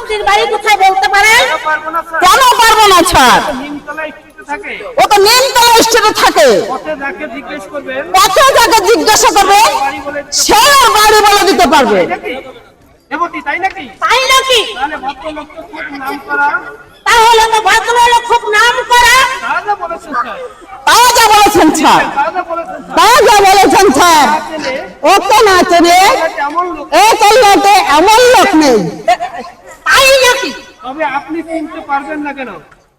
গোষ্ঠীর বাড়ি কোথায় বলতে পারেন কেন পারব না স্যার ও তো নিমতলা স্টেটে থাকে। পথে যাকে জিজ্ঞেস করবে সে বাড়ি বলে দিতে পারবে। তাই নাকি? তাই নাকি তাহলে তো নাম করা ভদ্রলোক খুব নাম করা। তাহলে বলেছেন স্যার বলেছেন স্যার না চেনে লোক এই কল্যাণে এমন লোক নেই তাই নাকি তবে আপনি চিনতে পারবেন না কেন?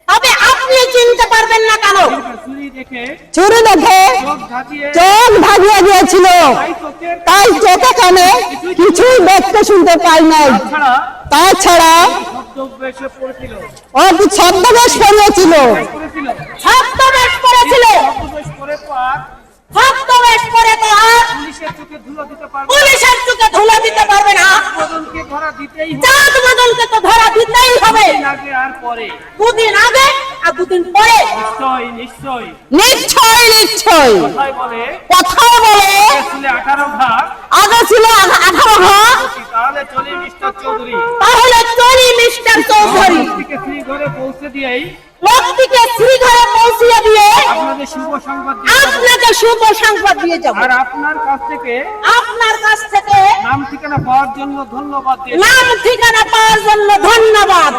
তবে আপনি চিনতে পারবেন না কেন? চুরি দেখে চুরি দেখে চোখ ভাগিয়ে গিয়েছিল তাই চোখে কানে কিছুই দেখতে শুনতে পাই নাই। ছাড়া তাছাড়া শব্দ ও কি ছদ্মবেশ পড়িয়েছিল। পুলিশের চোখে ধুলো দিতে পারবে পুলিশের চোখে ধুলো দিতে পারবে না। মদনকে ধরা দিতেই হবে। চাঁদ মদনকে তো ধরা দিতেই হবে। আগে আর পরে। দুদিন আগে আর দুদিন পরে। নিশ্চয় নিশ্চয়। নিশ্চয় নিশ্চয়। কথাই বলে বলে। ছিল আঠারো ভাগ। আগে ছিল আ- আঠারো ভাগ। তাহলে চলি মিস্টার চৌধুরী। তাহলে চলি মিস্টার চৌধুরী। থেকে শ্রী ঘরে পৌঁছে দিয়েই লোকটিকে শ্রীঘরে পৌঁছিয়ে দিয়ে শুভ সংবাদ আপনাকে শুভ সংবাদ দিয়ে যাব। আর আপনার কাছ থেকে আপনার কাছ থেকে নাম ঠিকানা পাওয়ার জন্য ধন্যবাদ নাম ঠিকানা পাওয়ার জন্য ধন্যবাদ।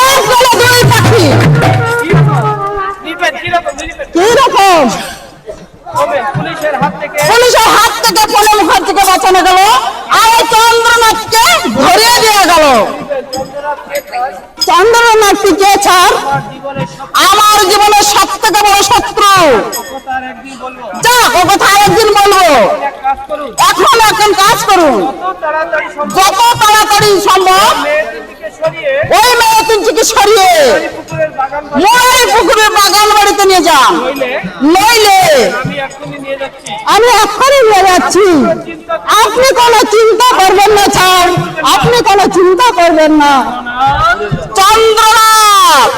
এই বলে দুই কীরকম নিবেন কি রকম পুলিশের হাত থেকে? পুলিশের হাত থেকে বাঁচানো গেল। আর এই চন্দ্রনাথকে ধরিয়ে দেওয়া গেল চন্দ্রনাথ কে ছাড় আমার জীবনের সব থেকে বড় শত্রু। যা, ও কথা একদিন বলব? এখন এখন কাজ করুন। যত তাড়াতাড়ি সম্ভব ওই সরিয়ে পুকুরের বাগান বাড়িতে নিয়ে যান। হইলে নইলে আমি এখনই নিয়ে যাচ্ছি। আপনি কোনো চিন্তা করবেন না। স্যার আপনি কোনো চিন্তা করবেন না। চন্দ্রনাথ।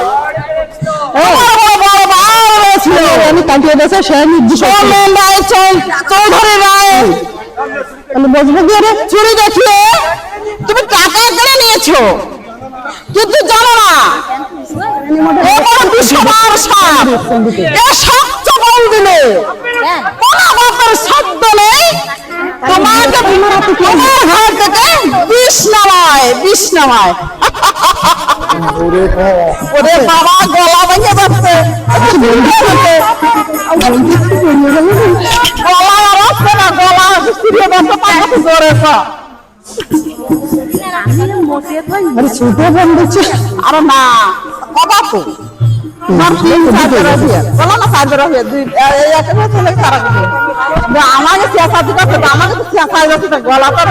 আমি কাটিয়ে সে নির্দিষ্ট রায় চৌ- চৌধুরী রায় তাহলে বসবো কি রে। চুরি দেখিয়ে। তুমি টাকা কেড়ে নিয়েছো। কিন্তু জানো না। বিষবার সাপ। এ সাপ চবল দিলে। কোনো বাপের শব্দ নেই। তোমাকে তোমার ঘর থেকে বিষ নামায় বিষ নামায়। ওরে বাবা, গলা ভেঙে যাচ্ছে। গলা আর আসছে না গলা ফিরিয়ে যাচ্ছে পাখাতে জোরে আরে ছোট ফোন দিচ্ছে আরে না। কবা তো। আমাকে চেঁচা দিতে আমাকে তো চেঁচা যাচ্ছে গলা তো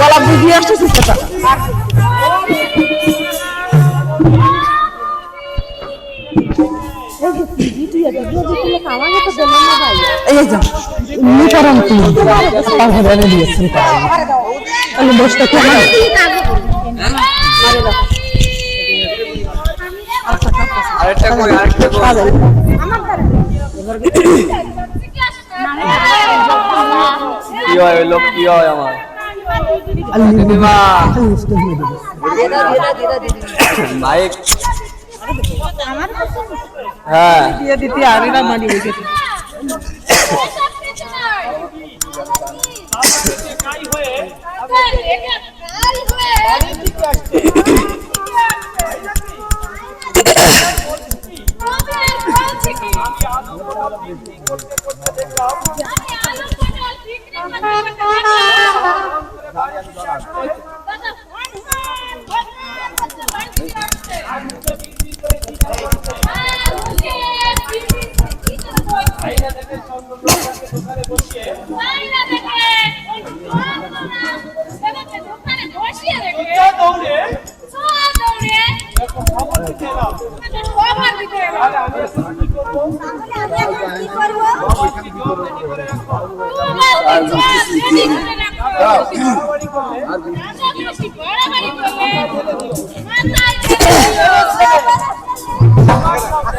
গলা বুঝিয়ে আসছে সেটা। এই যে নিকরণ তুমি তারপরে এনে দিয়েছি তাহলে বসতে কেমন আরেকটা কই আরেকটা কই কি হয়? লোক কি হয় আমার? হ্যাঁ। দিয়ে দিতে আর এরা মানি হয়ে হয়ে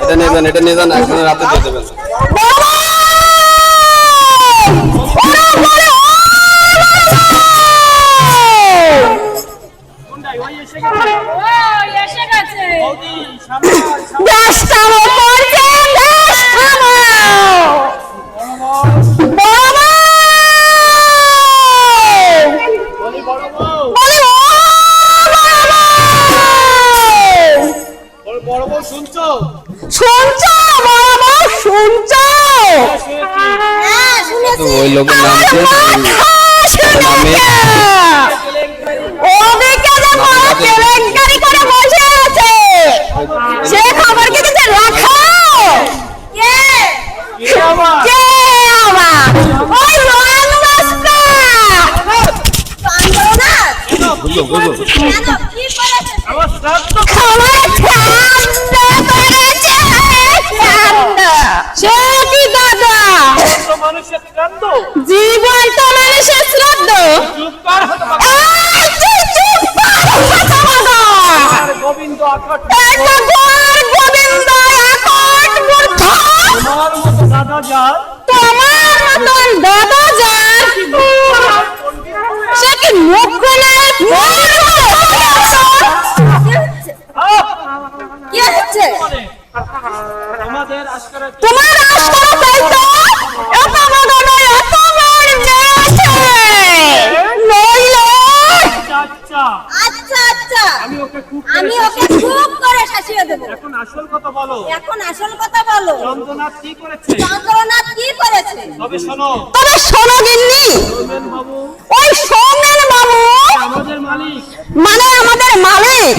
এটা নিয়ে যান এটা নিয়ে যান এখন রাতে দিয়ে দেবেন। শুনছো? শুনছো? বাবা শুনছো? ওই লোকের নাম কি নামে ওদিকে যে বড় কেলেঙ্কারি করে বসে আছে। সে খবর কি কিছু রাখো। কে? কে আমার ওই রোহান মাস্টার। বুঝো বুঝো আমার শ্রাদ্ধ জীবন তো মানুষের শ্রাদ্ধ। গোবিন্দ আকট গোবিন্দ তোমার মতো দাদা যায় তবে শোনো গিন্নি। ওই সৌমেন বাবু মানে আমাদের মালিক।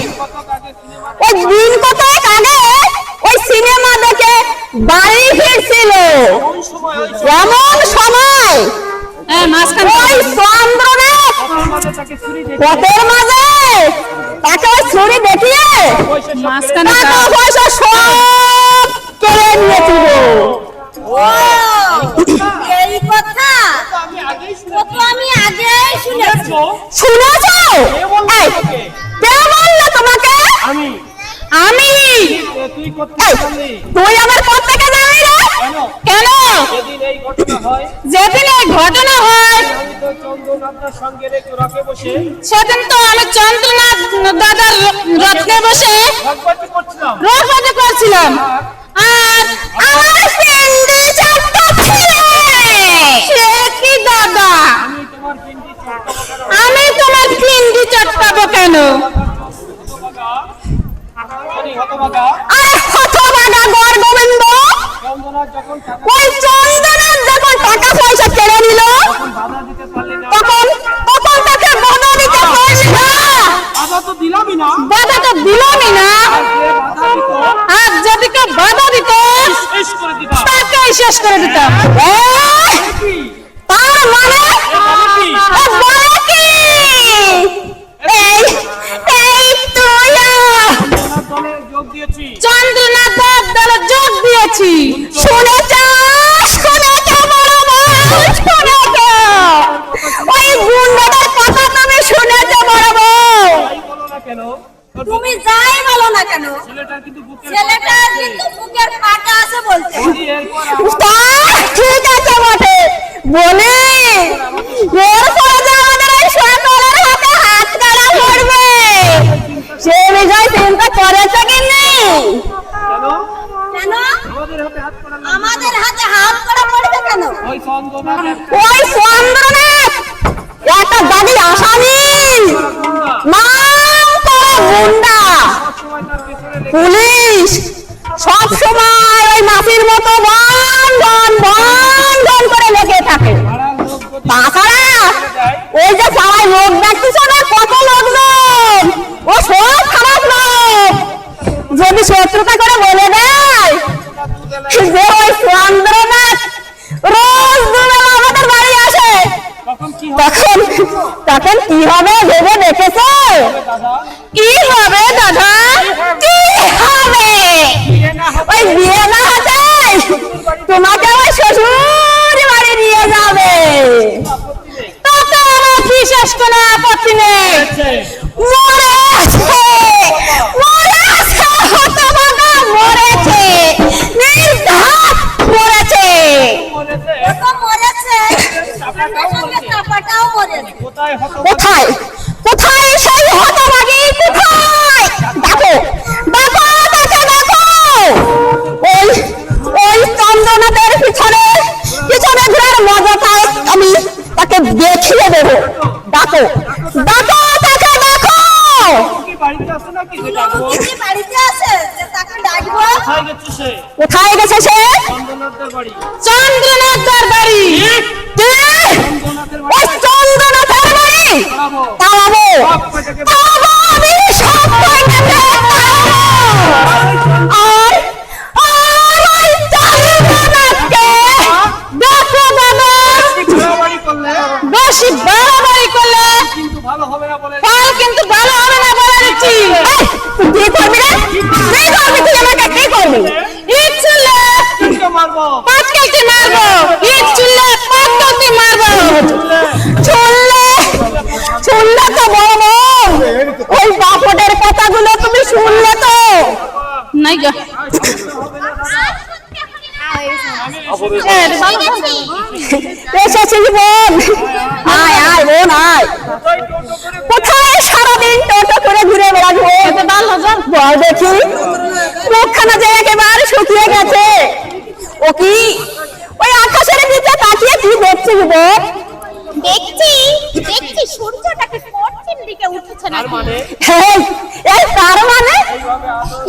ওই দিন কত আগে ওই সিনেমা দেখে বাড়ি ফিরছিল। এমন সময় হ্যাঁ, ওই চন্দ্রনাথ কত শেষ করে দিতাম। আমাদের হাতে হাত করা পড়বে কেন? ওই চন্দ্রনাথ! একটা দাদি আসামি পুলিশ! সব সময় ওই মাসির মতো বন বন বন বন করে লেগে থাকে। তাছাড়া ওই যে সবাই লোক দেখতেছ না কত লোকজন? ও সব খারাপ লোক! যদি শত্রুতা করে বলে তখন কি হবে ভেবে দেখেছ? কি হবে দাদা? কি হবে? ওই বিয়ে না হাতে তোমাকে ওই শ্বশুর বাড়ি নিয়ে যাবে। মরেছে মরেছে। মরেছে। মরেছে মরেছে। 我抬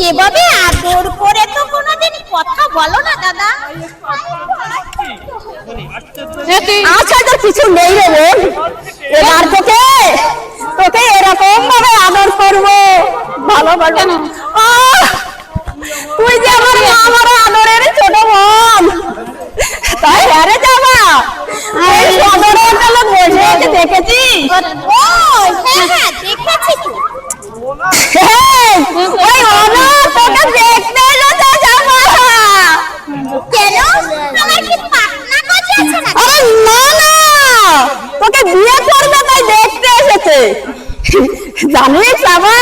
এভাবে আদর করে তো কোনোদিন কথা বলো না, দাদা। আচ্ছা তোর কিছু নেই রে বোন। এবার তোকে তোকে এরকম ভাবে আদর করব। ভালো বলবে না আহ, তুই যে আমার আমার আদরের ছোট বোন তাই আরে যাবা এই সদরের জন্য বসে আছে দেখেছিস ও হ্যাঁ হ্যাঁ দেখেছি তো এই, ওই অনর তোকে দেখতে এসেছে যাবা কেন আমার কি পাখনা গজাচ্ছে না আরে না না তোকে বিয়ে করবে তাই দেখতে এসেছে জানিস বাবা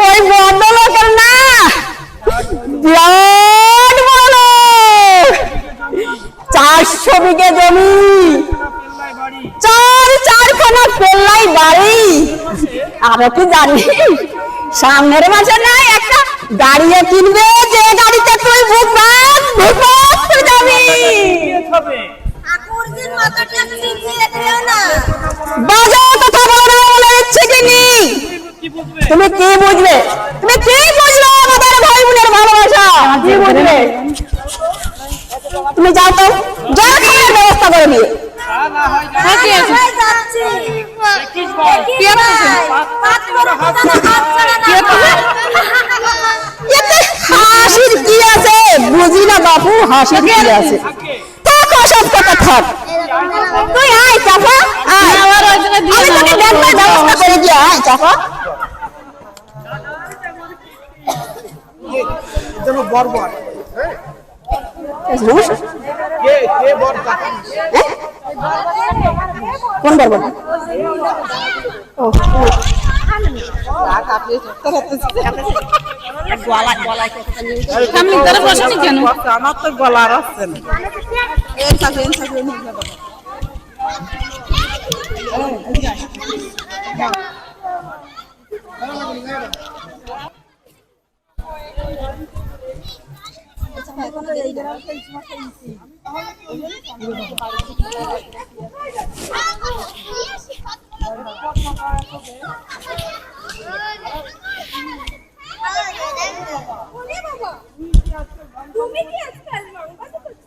ওই ভদ্রলোকের না বিরাট বড় লোক। চারশো বিঘে জমি পেল্লাই বাড়ি চার, চারখানা পেল্লাই বাড়ি। আরও কি জানিস সামনের মাসে নাই, একটা কিনবে, যে গাড়িতে তুই যাবি বিয়ে হবে ঠাকুরজির মাথাটা চিপিয়ে দিও না বাজার কথা বলবে বলে ইচ্ছে কি নি? কি বুঝবে তুমি কি বুঝবে? তুমি কি বুঝবে আমাদের ভাই বোনের ভালোবাসা? কি বুঝবে? তুমি যাও তো। হাসির কি আছে কথা থাক তুই আয় চাপা আয়। আমি তোকে দেখবার ব্যবস্থা করে দিয়ে আয় চাপা। যেন বর্বর কে কে বর কাকা কোন বলব আমার তো গলার আসছে না। তুমি কি আজকাল রংবাজি করছ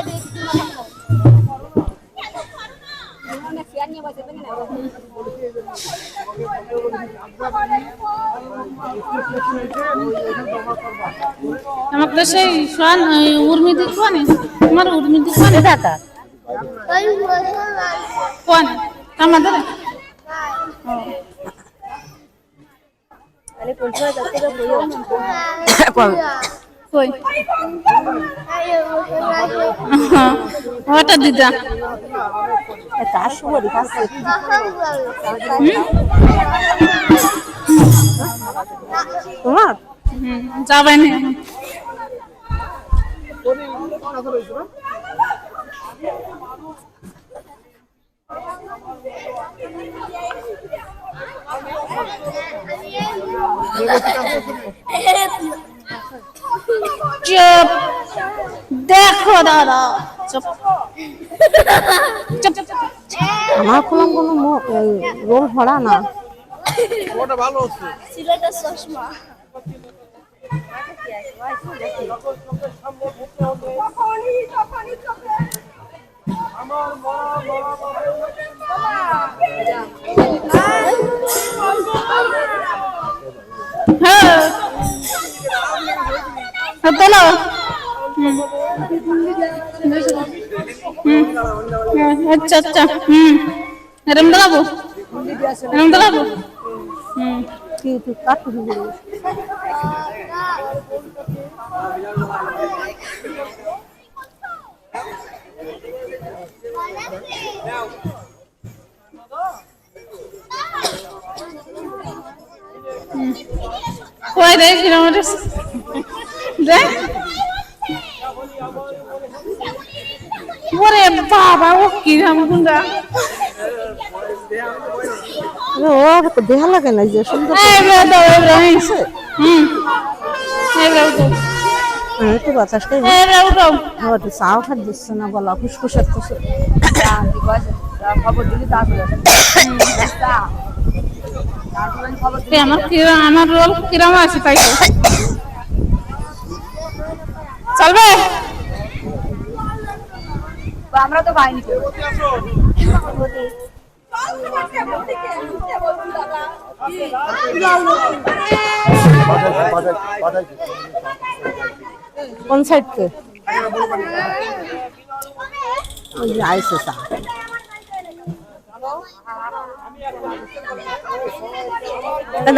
উর্মি তোমার উর্মি দাদা। কোন? আমাদের? ওটা দিদা। কার সুবরি কাছে তোমার? হুম যাবে না। চুপ। দেখো দাদা। চুপ। চুপ আমার কোনো কোনো রোল ভরা না। ওটা ভালো হচ্ছে। হ্যাঁ হ্যাঁ, বলো হুম। হুম। হ্যাঁ, আচ্ছা আচ্ছা হুম এরম দাঁড়াবো এরম দাঁড়াবো হুম কি তুই কাটু কই রে কিলোমিটার দেখ। ওরে বাবা ও কিরাম গুন্ডা। দেহা লাগে না যে সুন্দর রে হুম। হ্যাঁ, একটু বাতাসটাই এই রে আমার তো চাও খাট দিচ্ছে না বলা ফুসফুসের তো এ আমার আমার রোল কিরাম আছে তাই তো। চলবে? কোন সাইড কে আইসে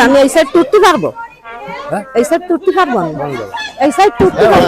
আমি এই সাইড টুটতে পারব এই সাইড টুটতে পারব আমি এই সাইড টুটতে পারব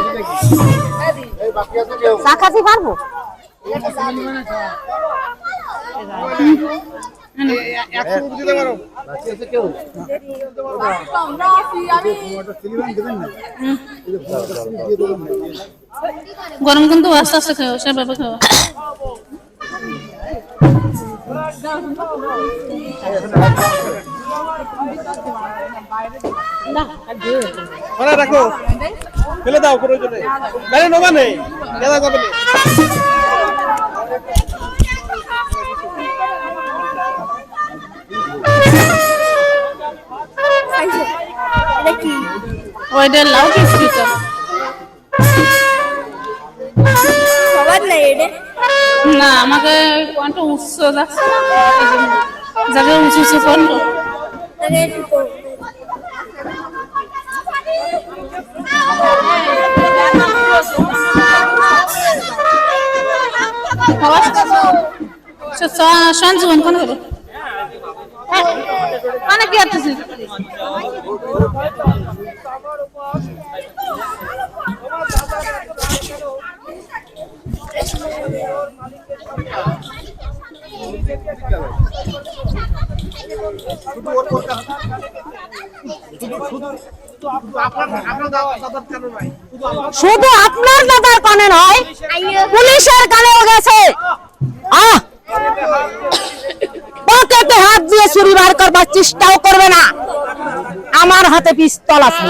চা খাতে পারব? গরম কিন্তু আস্তে আস্তে খাও সেভাবে খাও। ওরা রাখো ফেলে দাও প্রয়োজনে গাড়ি নোবা নেই। কেদা যাবে না ওইটা না আমাকে কোনটা উৎস যাচ্ছে যাকে উঁচু উঁচু করল সঞ্জীবন আপনার দাওয়া সদর কেন নাই? শুধু আপনার দাদার কানে নয় পুলিশের কানেও গেছে। আহ! পকেটে হাত দিয়ে চুরি বার করবার চেষ্টাও করবে না। আমার হাতে পিস্তল আছে।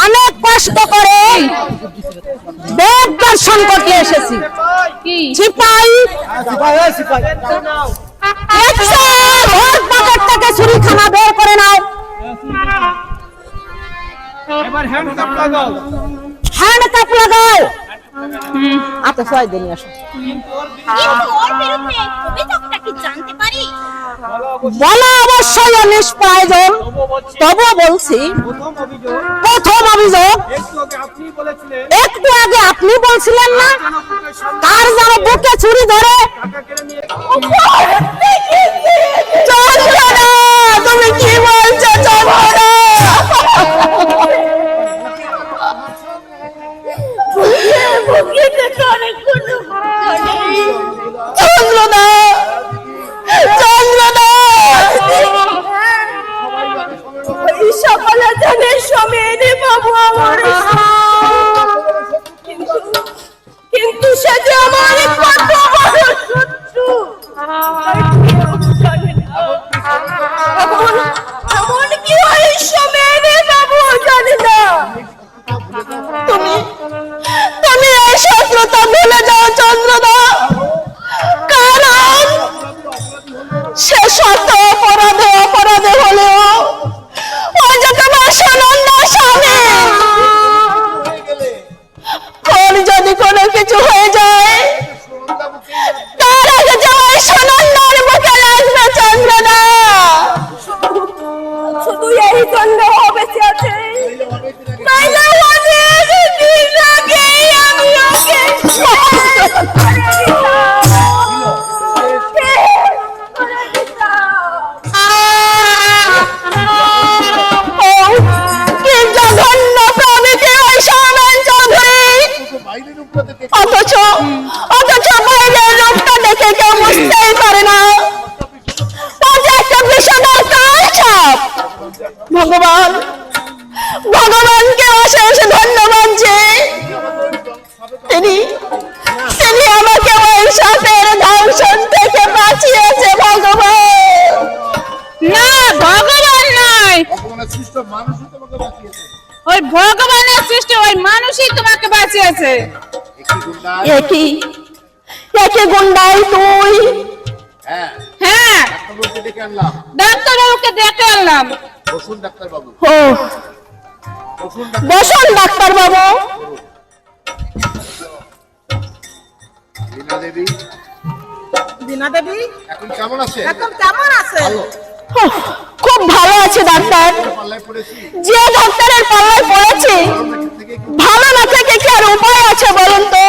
অনেক কষ্ট করে দেব দর্শন করতে এসেছি। সিপাই লাগাও হ্যান্ড কাপ লাগাও আচ্ছা সবাই দিয়ে আসো বলা অবশ্যই নিষ্প্রয়োজন তবুও বলছি প্রথম অভিযোগ প্রথম অভিযোগ একটু আগে আপনি বলেছিলেন একটু আগে আপনি বলছিলেন না কার যেন বুকে ছুরি ধরে অথচ একই একই গুন্ডাই তুই? হ্যাঁ। হ্যাঁ। ডাক্তারবাবুকে ডেকে আনলাম। ডাক্তারবাবুকে দেখে আনলাম। বসুন ও। বসুন ডাক্তার বাবু রীনা দেবী। দিনা দেবী? এখন কেমন আছে? এখন কেমন আছে? খুব ভালো আছে ডাক্তার। যে ডাক্তারের পাল্লায় পড়েছি ভালো না থেকে কি আর উপায় আছে বলুন তো?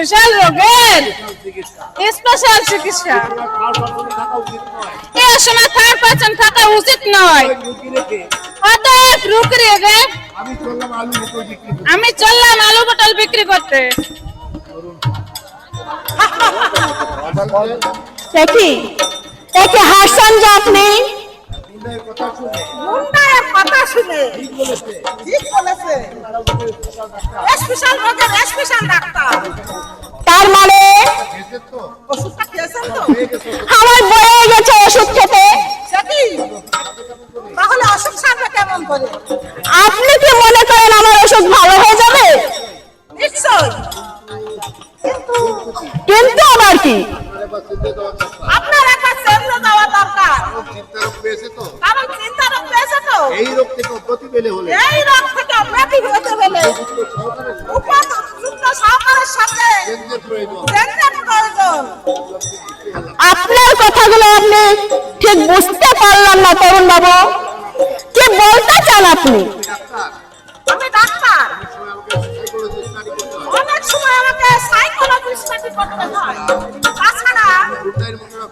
স্পেশাল রোগের? স্পেশাল চিকিৎসা? এ সময় থার্ড পার্সন থাকা উচিত নয়। রুগী। আমি চললাম আলু মুখো বিক্রি করতে। একই একই হাসছেন যে আপনি মুন্ডায়ের কথা শুনে। ঠিক বলেছে। ঠিক বলেছে। স্পেশাল রোগের স্পেশাল ডাক্তার। তার মানে? ওষুধটা খেয়েছেন তো? আমার বয়ে গেছে ওষুধ খেতে। তাহলে অসুখ সারবে কেমন করে? আপনি কি মনে করেন আমার ওষুধ ভালো হয়ে যাবে? নিশ্চয়। কিন্তু আবার কি? আপনার দরকার। কারণ চিন্তা রোগ পেয়েছে তো? এই রোগ থেকে পেলে হলে। এই রোগ থেকে উপযুক্ত সহকারের সাথে আপনার কথাগুলো আপনি ঠিক বুঝতে পারলাম না তরুণ বাবু কি বলতে চান আপনি?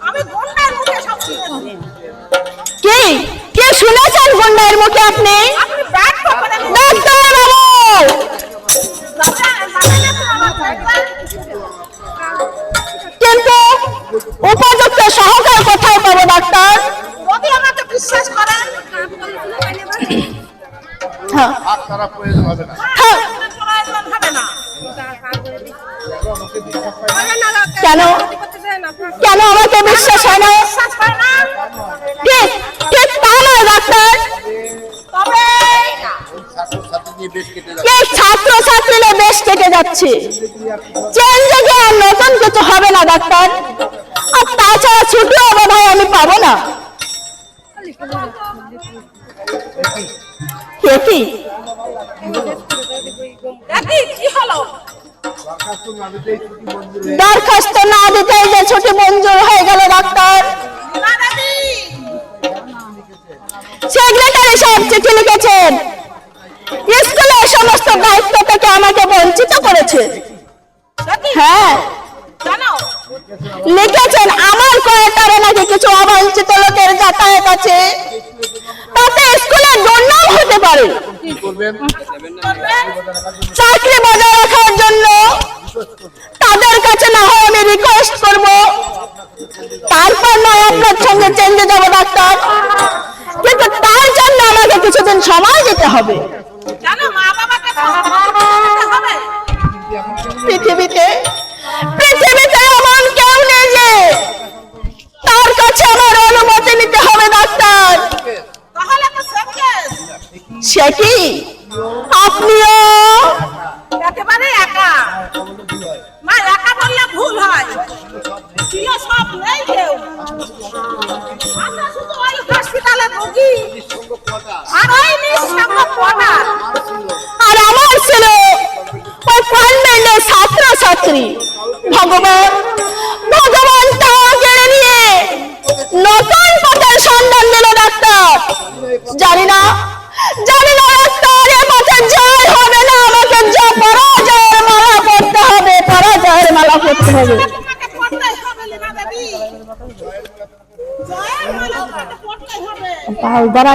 আমি কে? কে শুনেছেন গন্ডার মুখে আপনি? ডাক্তার বাবু! কিন্তু উপযুক্ত সহকার কোথায় পাবো ডাক্তার? হ্যাঁ। হ্যাঁ। কেন? কি দরখাস্ত না দিতেই যে ছুটি মঞ্জুর হয়ে গেল ডাক্তার। সেক্রেটারি সাহেব চিঠি লিখেছেন স্কুলে সমস্ত দায়িত্ব থেকে আমাকে বঞ্চিত করেছে। হ্যাঁ। জানো লিখেছেন আমার কয়েক নাকি কিছু অবাঞ্ছিত লোকের যাতায়াত আছে। তাতে স্কুলে দুর্নাম হতে পারে। চাকরি বজায় রাখার জন্য তাদের কাছে না হয় আমি রিকোয়েস্ট করব। তারপর নয় আপনার সঙ্গে চেঞ্জে যাব ডাক্তার। কিন্তু তার জন্য আমাকে কিছুদিন সময় দিতে হবে। পৃথিবীতে албара